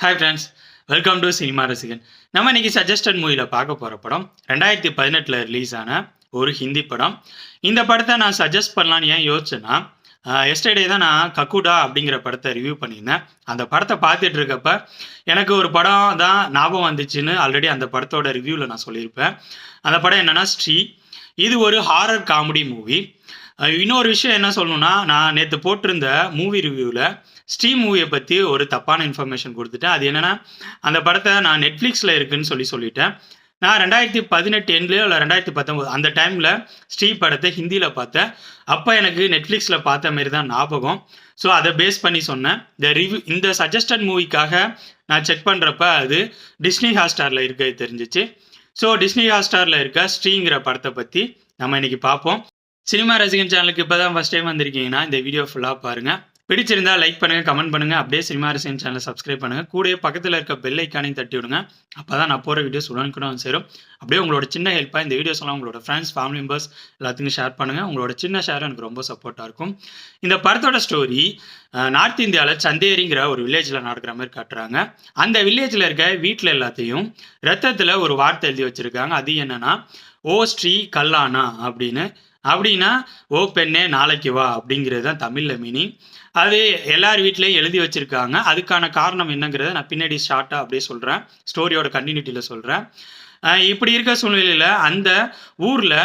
Hi friends welcome to cinema ரசிகன் நம்ம இன்னைக்கு சஜஸ்டட் மூவியில் பார்க்க போகிற படம் ரெண்டாயிரத்தி பதினெட்டில் ரிலீஸ் ஆன ஒரு ஹிந்தி படம். இந்த படத்தை நான் சஜஸ்ட் பண்ணலான்னு ஏன் யோசிச்சேன்னா எஸ்டர்டே தான் நான் கக்குடா அப்படிங்கிற படத்தை ரிவ்யூ பண்ணியிருந்தேன். அந்த படத்தை பார்த்துட்டு இருக்கப்ப எனக்கு ஒரு படம் தான் ஞாபகம் வந்துச்சுன்னு ஆல்ரெடி அந்த படத்தோட ரிவ்யூவில் நான் சொல்லியிருப்பேன். அந்த படம் என்னென்னா ஸ்ரீ. இது ஒரு ஹாரர் காமெடி மூவி இன்னொரு விஷயம் என்ன சொல்லணும்னா நான் நேற்று போட்டிருந்த மூவி ரிவ்யூவில் ஸ்ரீ மூவியை பற்றி ஒரு தப்பான இன்ஃபர்மேஷன் கொடுத்துட்டேன். அது என்னென்னா அந்த படத்தை நான் நெட்ஃப்ளிக்ஸில் இருக்குன்னு சொல்லி சொல்லிட்டேன். நான் ரெண்டாயிரத்தி பதினெட்டு எண்ட்லேயோ இல்லை ரெண்டாயிரத்தி பத்தொம்போது அந்த டைமில் ஸ்ரீ படத்தை ஹிந்தியில் பார்த்தேன். அப்போ எனக்கு நெட்ஃப்ளிக்ஸில் பார்த்த மாரி தான் ஞாபகம். ஸோ அதை பேஸ் பண்ணி சொன்னேன். இந்த ரிவ்யூ இந்த சஜஸ்டட் மூவிக்காக நான் செக் பண்ணுறப்ப அது டிஸ்னி ஹாட்ஸ்டாரில் இருக்க தெரிஞ்சிச்சு. ஸோ டிஸ்னி ஹாட்ஸ்டாரில் இருக்க ஸ்ரீங்கிற படத்தை பற்றி நம்ம இன்றைக்கி பார்ப்போம். சினிமா ரசிகன் சேனலுக்கு இப்போ தான் ஃபஸ்ட் டைம் வந்திருக்கீங்கன்னா இந்த வீடியோ ஃபுல்லாக பாருங்கள் பிடிச்சிருந்தா லைக் பண்ணுங்க கமெண்ட் பண்ணுங்க. அப்படியே சினிமா ரிசைன் சேனலை சப்ஸ்கிரைப் பண்ணுங்க. கூடயே பக்கத்தில் இருக்க பெல் ஐக்கானையும் தட்டி விடுங்க. அப்போ தான் நான் போகிற வீடியோஸ் உடனுக்குடன் வந்து சேரும். அப்படியே உங்களோட சின்ன ஹெல்ப்பாக இந்த வீடியோஸ் எல்லாம் உங்களோட ஃப்ரெண்ட்ஸ் ஃபேமிலி மெம்பர்ஸ் எல்லாத்துக்கும் ஷேர் பண்ணுங்க. உங்களோட சின்ன ஷேர் எனக்கு ரொம்ப சப்போர்ட்டாக இருக்கும். இந்த படத்தோட ஸ்டோரி நார்த் இந்தியாவில் சந்தேரிங்கிற ஒரு வில்லேஜில் நடக்கிற மாதிரி காட்டுறாங்க. அந்த வில்லேஜில் இருக்க வீட்டில் எல்லாத்தையும் ரத்தத்தில் ஒரு வார்த்தை எழுதி வச்சுருக்காங்க. அது என்னன்னா ஓ ஸ்ரீ கல்லானா அப்படின்னு. அப்படின்னா ஓ பெண்ணே நாளைக்கு வா அப்படிங்கிறது தான் தமிழில் மீனிங் அது எல்லார் வீட்லேயும் எழுதி வச்சுருக்காங்க. அதுக்கான காரணம் என்னங்கிறத நான் பின்னாடி ஷார்ட்டாக அப்படியே சொல்கிறேன் ஸ்டோரியோட கண்டினியூட்டியில் சொல்கிறேன் இப்படி இருக்க சூழ்நிலையில் அந்த ஊரில்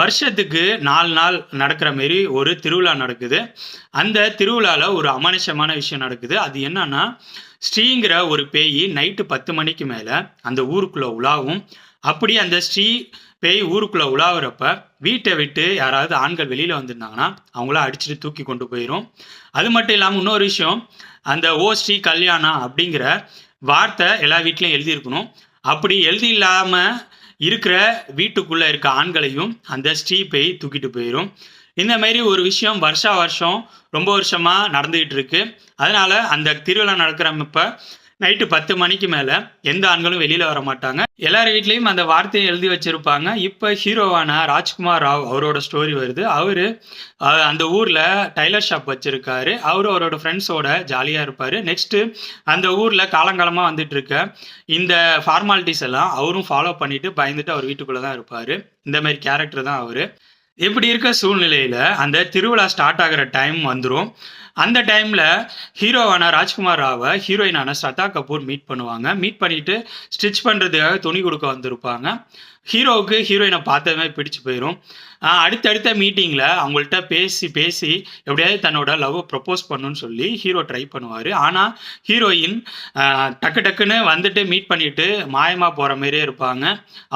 வருஷத்துக்கு நாலு நாள் நடக்கிற மாரி ஒரு திருவிழா நடக்குது. அந்த திருவிழாவில் ஒரு அமானுஷமான விஷயம் நடக்குது. அது என்னன்னா ஸ்ரீங்கிற ஒரு பேய் நைட்டு பத்து மணிக்கு மேலே அந்த ஊருக்குள்ளே உலாவும். அப்படி அந்த ஸ்ரீ பேய் ஊருக்குள்ளே உலாவுறப்ப வீட்டை விட்டு யாராவது ஆண்கள் வெளியில் வந்திருந்தாங்கன்னா அவங்கள அடிச்சுட்டு தூக்கி கொண்டு போயிடும் அது மட்டும் இல்லாமல் இன்னொரு விஷயம் அந்த ஓ ஸ்ரீ கல்யாணம் அப்படிங்கிற வார்த்தை எல்லா வீட்லேயும் எழுதியிருக்கணும். அப்படி எழுதி இல்லாமல் இருக்கிற வீட்டுக்குள்ளே இருக்க ஆண்களையும் அந்த ஸ்ரீ பேய் தூக்கிட்டு போயிடும் இந்த மாதிரி ஒரு விஷயம் வருஷா வருஷம் ரொம்ப வருஷமாக நடந்துகிட்டு இருக்கு. அதனால அந்த திருவிழா நடக்கிறப்ப நைட்டு பத்து மணிக்கு மேலே எந்த ஆண்களும் வெளியில் வர மாட்டாங்க. எல்லார் வீட்லேயும் அந்த வார்த்தையை எழுதி வச்சிருப்பாங்க. இப்போ ஹீரோவான ராஜ்குமார் ராவ் அவரோட ஸ்டோரி வருது. அவர் அந்த ஊரில் டைலர் ஷாப் வச்சுருக்காரு. அவர் அவரோட ஃப்ரெண்ட்ஸோட ஜாலியாக இருப்பார். நெக்ஸ்ட்டு அந்த ஊரில் காலங்காலமாக வந்துட்டு இருக்க இந்த ஃபார்மாலிட்டிஸ் எல்லாம் அவரும் ஃபாலோ பண்ணிட்டு பயந்துட்டு அவர் வீட்டுக்குள்ளே தான் இருப்பார். இந்த மாதிரி கேரக்டர் தான் அவர். இப்படி இருக்க சூழ்நிலையில் அந்த திருவிழா ஸ்டார்ட் ஆகிற டைம் வந்துடும் அந்த டைமில் ஹீரோவான ராஜ்குமார் ராவை ஹீரோயினான ஸ்ரதா கபூர் மீட் பண்ணுவாங்க. மீட் பண்ணிட்டு ஸ்டிச் பண்ணுறதுக்காக துணி கொடுக்க வந்திருப்பாங்க. ஹீரோவுக்கு ஹீரோயினை பார்த்ததுமே பிடிச்சு போயிடும் அடுத்தடுத்த மீட்டிங்கில் அவங்கள்ட்ட பேசி பேசி எப்படியாவது தன்னோட லவ் ப்ரப்போஸ் பண்ணுன்னு சொல்லி ஹீரோ ட்ரை பண்ணுவார். ஆனால் ஹீரோயின் டக்கு டக்குன்னு வந்துட்டு மீட் பண்ணிட்டு மாயமாக போகிற மாதிரியே இருப்பாங்க.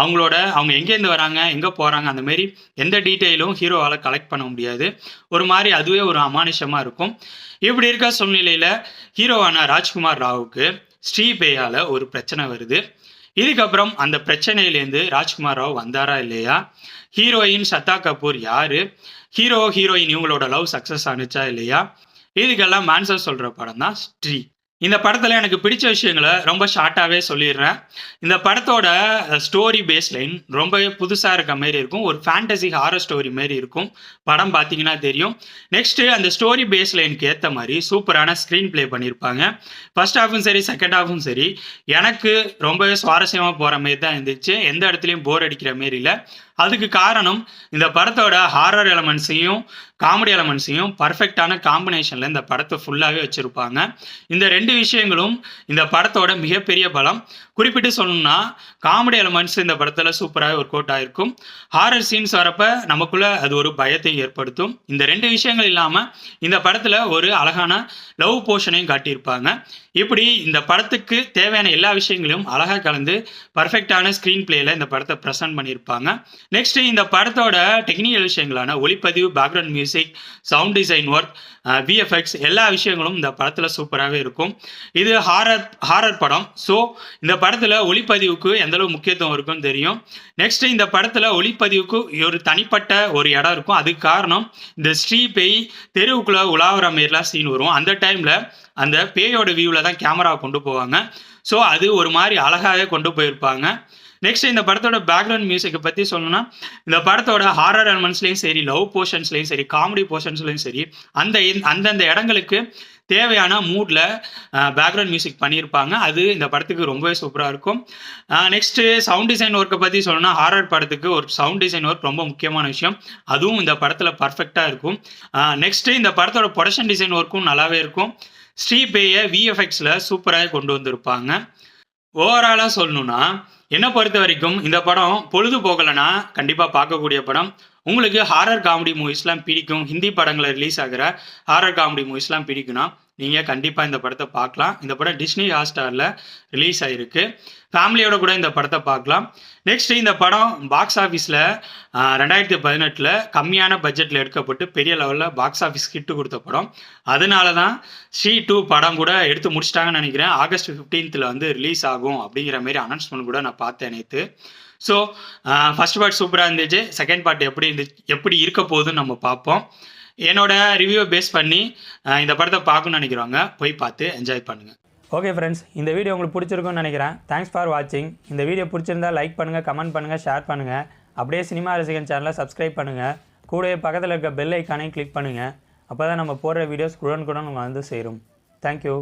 அவங்களோட அவங்க எங்கேருந்து வராங்க எங்கே போகிறாங்க அந்தமாரி எந்த டீட்டெயிலும் ஹீரோவால் கலெக்ட் பண்ண முடியாது. ஒரு மாதிரி அதுவே ஒரு அமானுஷமாக இருக்கும். இப்படி இருக்க சூழ்நிலையில் ஹீரோவான ராஜ்குமார் ராவுக்கு ஸ்ரீபேயால் ஒரு பிரச்சனை வருது. இதுக்கப்புறம் அந்த பிரச்சனையிலேருந்து ராஜ்குமார் ராவ் வந்தாரா இல்லையா? ஹீரோயின் சத்தா கபூர் யாரு? ஹீரோ ஹீரோயின் இவங்களோட லவ் சக்ஸஸ் ஆனிச்சா இல்லையா? இதுக்கெல்லாம் ஆன்சர் சொல்கிற படம் தான் ஸ்ரீ. இந்த படத்தில் எனக்கு பிடிச்ச விஷயங்களை ரொம்ப ஷார்ட்டாகவே சொல்லிடுறேன். இந்த படத்தோட ஸ்டோரி பேஸ் லைன் ரொம்பவே புதுசாக இருக்க மாரி இருக்கும். ஒரு ஃபேண்டசி ஹாரர் ஸ்டோரி மாரி இருக்கும். படம் பார்த்தீங்கன்னா தெரியும். நெக்ஸ்ட்டு அந்த ஸ்டோரி பேஸ் லைனுக்கு ஏற்ற மாதிரி சூப்பரான ஸ்க்ரீன் ப்ளே பண்ணியிருப்பாங்க ஃபர்ஸ்ட் ஹாஃபும் சரி செகண்ட் ஹாஃபும் சரி. எனக்கு ரொம்பவே சுவாரஸ்யமாக போகிற மாரி தான் இருந்துச்சு. எந்த இடத்துலையும் போர் அடிக்கிற மாரி இல்லை. அதுக்கு காரணம் இந்த படத்தோட ஹாரர் எலமெண்ட்ஸையும் காமெடி எலமெண்ட்ஸையும் பர்ஃபெக்டான காம்பினேஷனில் இந்த படத்தை ஃபுல்லாகவே வச்சுருப்பாங்க. இந்த ரெண்டு விஷயங்களும் இந்த படத்தோட மிகப்பெரிய பலம். குறிப்பிட்டு சொல்லணும்னா காமெடி எலமெண்ட்ஸ் இந்த படத்தில் சூப்பராக ஒர்க் அவுட் ஆகிருக்கும் ஹாரர் சீன்ஸ் வரப்ப நமக்குள்ளே அது ஒரு பயத்தை ஏற்படுத்தும். இந்த ரெண்டு விஷயங்கள் இல்லாமல் இந்த படத்தில் ஒரு அழகான லவ் போர்ஷனையும் காட்டியிருப்பாங்க. இப்படி இந்த படத்துக்கு தேவையான எல்லா விஷயங்களையும் அழகாக கலந்து பர்ஃபெக்டான ஸ்க்ரீன் பிளேயில் இந்த படத்தை ப்ரெசென்ட் பண்ணியிருப்பாங்க. நெக்ஸ்ட் இந்த படத்தோட டெக்னிக்கல் விஷயங்களான ஒளிப்பதிவு background music sound design work VFX எல்லா விஷயங்களும் இந்த படத்தில் சூப்பராகவே இருக்கும். இது ஹாரர் ஹாரர் படம். ஸோ இந்த படத்தில் ஒளிப்பதிவுக்கு எந்தளவு முக்கியத்துவம் இருக்குன்னு தெரியும். நெக்ஸ்ட் இந்த படத்தில் ஒளிப்பதிவுக்கு ஒரு தனிப்பட்ட ஒரு இடம் இருக்கும். அதுக்கு காரணம் இந்த ஸ்ரீ பேய் தெருவுக்குள்ளே உலாவுற மாரிலாம் சீன் வரும். அந்த டைமில் அந்த பேயோட வியூவில் தான் கேமரா கொண்டு போவாங்க. ஸோ அது ஒரு மாதிரி அழகாகவே கொண்டு போயிருப்பாங்க. நெக்ஸ்ட் இந்த படத்தோட பேக்ரவுண்ட் மியூசிக்கை பற்றி சொல்லணும்னா இந்த படத்தோட ஹாரர் எலமெண்ட்ஸ்லையும் சரி லவ் போர்ஷன்ஸ்லையும் சரி காமெடி போர்ஷன்ஸ்லையும் சரி அந்த அந்தந்த இடங்களுக்கு தேவையான மூடில் பேக்ரவுண்ட் மியூசிக் பண்ணியிருப்பாங்க. அது இந்த படத்துக்கு ரொம்பவே சூப்பராக இருக்கும். நெக்ஸ்ட்டு சவுண்ட் டிசைன் ஒர்க்கை பற்றி சொல்லணும்னா ஹாரர் படத்துக்கு ஒரு சவுண்ட் டிசைன் ஒர்க் ரொம்ப முக்கியமான விஷயம். அதுவும் இந்த படத்தில் பர்ஃபெக்டாக இருக்கும். நெக்ஸ்ட்டு இந்த படத்தோட ப்ரொடக்ஷன் டிசைன் ஒர்க்கும் நல்லாவே இருக்கும். ஸ்ரீபேயை விஎஃப்எக்ஸில் சூப்பராக கொண்டு வந்திருப்பாங்க. ஓவராலாக சொல்லணும்னா என்னை பொறுத்த வரைக்கும் இந்த படம் பொழுதுபோகலைன்னா கண்டிப்பாக பார்க்கக்கூடிய படம் உங்களுக்கு ஹாரர் காமெடி மூவிஸ்லாம் பிடிக்கும். ஹிந்தி படங்களை ரிலீஸ் ஆகிற ஹாரர் காமெடி மூவிஸ்லாம் பிடிக்கும்னா நீங்கள் கண்டிப்பாக இந்த படத்தை பார்க்கலாம். இந்த படம் டிஸ்னி ஹாட்ஸ்டாரில் ரிலீஸ் ஆகிருக்கு ஃபேமிலியோட கூட இந்த படத்தை பார்க்கலாம். நெக்ஸ்ட் இந்த படம் பாக்ஸ் ஆஃபீஸில் ரெண்டாயிரத்தி பதினெட்டில் கம்மியான பட்ஜெட்டில் எடுக்கப்பட்டு பெரிய லெவலில் பாக்ஸ் ஆஃபீஸ் ஹிட்டு கொடுத்த படம். அதனால தான் ஸ்ரீ டூ படம் கூட எடுத்து முடிச்சிட்டாங்கன்னு நினைக்கிறேன். ஆகஸ்ட் ஃபிஃப்டீன்த்தில் வந்து ரிலீஸ் ஆகும் அப்படிங்கிற மாதிரி அனௌன்ஸ்மெண்ட் கூட நான் பார்த்தேன் நேற்று ஸோ ஃபஸ்ட் பார்ட் சூப்பராக இருந்துச்சு. செகண்ட் பார்ட் எப்படி இருந்துச்சு எப்படி இருக்க போகுதுன்னு நம்ம பார்ப்போம். என்னோட ரிவ்யூவை பேஸ் பண்ணி uh, இந்த படத்தை பார்க்கணும்னு நினைக்கிறவங்க போய் பார்த்து என்ஜாய் பண்ணுங்கள் ஓகே ஃப்ரெண்ட்ஸ் இந்த வீடியோ உங்களுக்கு பிடிச்சிருக்கும்னு நினைக்கிறேன். தேங்க்ஸ் ஃபார் வாட்சிங் இந்த வீடியோ பிடிச்சிருந்தா லைக் பண்ணுங்கள் கமெண்ட் பண்ணுங்கள் ஷேர் பண்ணுங்கள் அப்படியே சினிமா ரசிகன் சேனலை சப்ஸ்கிரைப் பண்ணுங்கள் கூடவே பக்கத்தில் இருக்க பெல் ஐக்கானையும் கிளிக் பண்ணுங்கள் அப்போ தான் நம்ம போடுற வீடியோஸ் குடன் குடன் வந்து சேரும். தேங்க்யூ